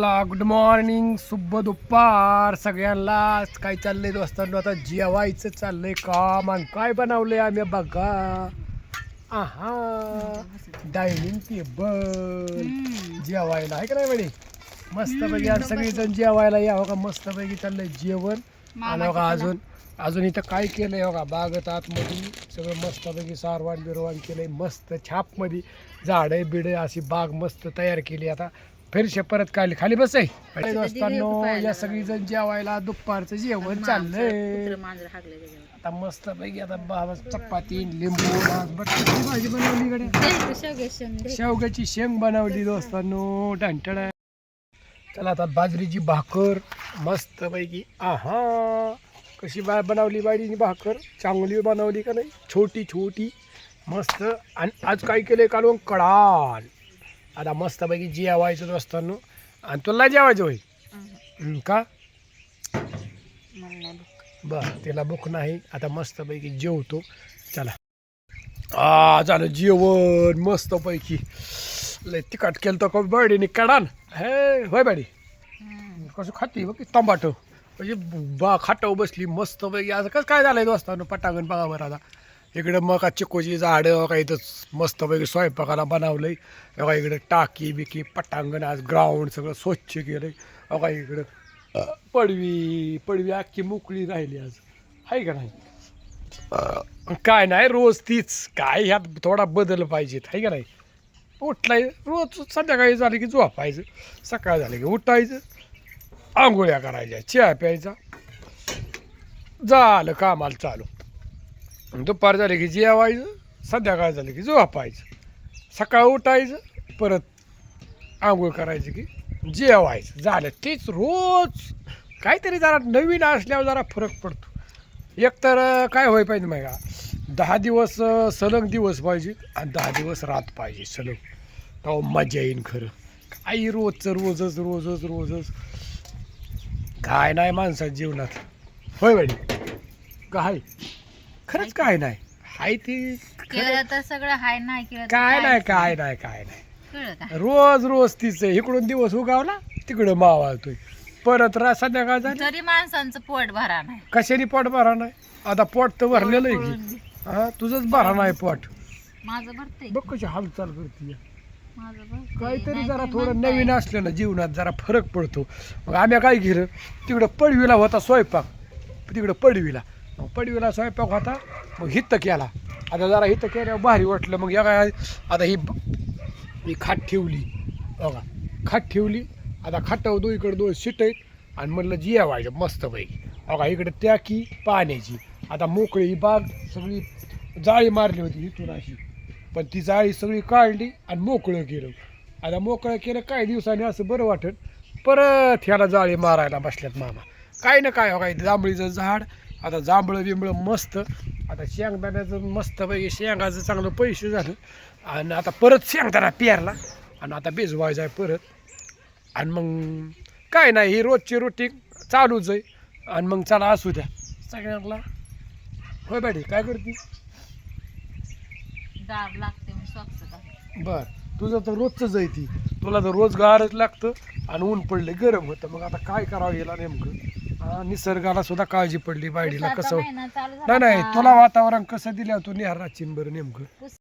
Good morning शुभ दुपार सगळ्यांना. काय चाललंय दोस्तांनो? आता जेवायचं चाललंय काम आणि काय बनवलंय आम्ही बघा. आहा डायनिंग टेबल जेवायला आहे का नाही म्हणे? मस्त पैकी आज सगळेजण जेवायला या हो का मस्त पैकी चाललंय जेवण. आणि हो का अजून अजून इथं काय केलंय हो का बागत आतमध्ये सगळं मस्त पैकी सारवाण बिरवाण केलंय मस्त छापमध्ये झाडे बिडे अशी बाग मस्त तयार केली आता. फिरशे परत काढली खाली बस आहे दोस्तांनो या सगळी जण जेवायला दुपारचं जेवण चाललंय. आता मस्त पैकी आता बाबा चपाती लिंबू भाजी बनवली गड्या? शेवग्याची शेंग बनवली दोस्तांनो. टंटड चला आता बाजरीची भाकर. मस्त पैकी. आहा. कशी बा बनवली बाजरीची भाकर? चांगली बनवली का नाही? छोटी छोटी. मस्त. आणि आज काय केलंय काढून कडाल. आता मस्त पैकी जेवायचं दोस्तांनो आणि तुला जेवायचं होय? हं, का? बर तिला भूक नाही. आता मस्त पैकी जेवतो. चला. आ झालं जेवण. मस्त पैकी लय तिखट केलं तर बडीने कडान हे होय बाडी? कसं खाते बघ टमाटो म्हणजे बा खाटाव बसली मस्त पैकी असं कसं काय झालंय दोस्तानो पटांगण बघा बरं आता. इकडं मग का चिकोची झाडं का इथं मस्त पैकी स्वयंपाकाला बनवलंय. बघा इकडं टाकी बिकी पटांगण आज ग्राउंड सगळं स्वच्छ केलंय. बघा इकडं पडवी पडवी अख्खी मोकळी राहिली आज. आहे का नाही? काय नाही रोज तीच. काय ह्यात थोडा बदल पाहिजेत आहे का नाही? उठलाय रोज संध्याकाळी झाली की झोपायचं सकाळ झाली की उठायचं आंघोळ्या करायच्या चहा प्यायचा. झालं कामाला चालू. दुपार झाली की जेवायचं संध्याकाळ झाली की झोपायचं. सकाळ उठायचं परत आंघोळ करायचं की जेवायचं. झालं तेच रोज. काहीतरी जरा नवीन असल्यावर जरा फरक पडतो. एकतर काय होय पाहिजे माहिती का? दहा दिवस सलग दिवस पाहिजे आणि दहा दिवस रात पाहिजे सलग. तेव्हा मजा येईन खरं. काही रोजचं रोजच रोजच रोजच. काय नाही माणसात जीवनात. होय बाई काय खरंच काय नाही? हाय ती खरं केलं तर सगळं हाय नाही केलं तर काय नाही काय नाही काय नाही. कळलं का? रोज रोज तीच. इकडून दिवस उगावला तिकडं मावाळतोय. परत रा संध्याकाळ झाली. तरी माणसांचं पोट भरा नाही. कशाने पोट भरा नाही? आता पोट तर भरलेलं आहे की. हा तुझंच भरा नाही पोट. माझं भरतंय. बघ कशी हालचाल करते माझं भरतंय. काहीतरी जरा थोडं म्हणताय. नवीन असलं ना जीवनात जरा फरक पडतो. मग आम्ही काय केलं? तिकडं पडवीला होता स्वयंपाक. तिकडं पडवीला. मग पडवीला स्वयंपाक होता मग हित्त केला. आता जरा हित्त केल्यावर भारी वाटलं. मग या काय आता ही ही खाट ठेवली. बघा खाट ठेवली. आता खाटावर दो इकडं दोन शिट आहेत. आणि म्हणलं जेवायचं मस्तपैकी. बघा इकडे त्याकी पाण्याची. आता मोकळी ही बाग सगळी जाळी मारली होती इथून अशी. पण ती जाळी सगळी काढली आणि मोकळं केलं. आता मोकळं केलं काही दिवसांनी असं बरं वाटत परत ह्याला जाळी मारायला बसल्यात मामा. काय ना काय हो काय जांभळीचं झाड आता जांभळं बिंबळं मस्त. आता शेंगदाण्याचं मस्त पैकी शेंगाचं चांगलं पैसे झालं. आणि आता परत शेंगदाणा पेरला. आणि आता भिजवायचं आहे परत. आणि मग काय नाही ही रोजची रुटीन चालूच आहे. आणि मग चला असू द्या. सगळ्यांना होय बाडी काय करते? दाब लागते मी स्वच्छता बर तुझं तर रोजच आहे ती. तुला तर रोज गारच लागतं. आणि ऊन पडले गरम होतं. मग आता काय करावं याला नेमकं? हा, निसर्गाला सुद्धा काळजी पडली बायडीला कसं नाही नाही? तुला वातावरण कसं दिलं तू निहार राचीन बरं नेमकं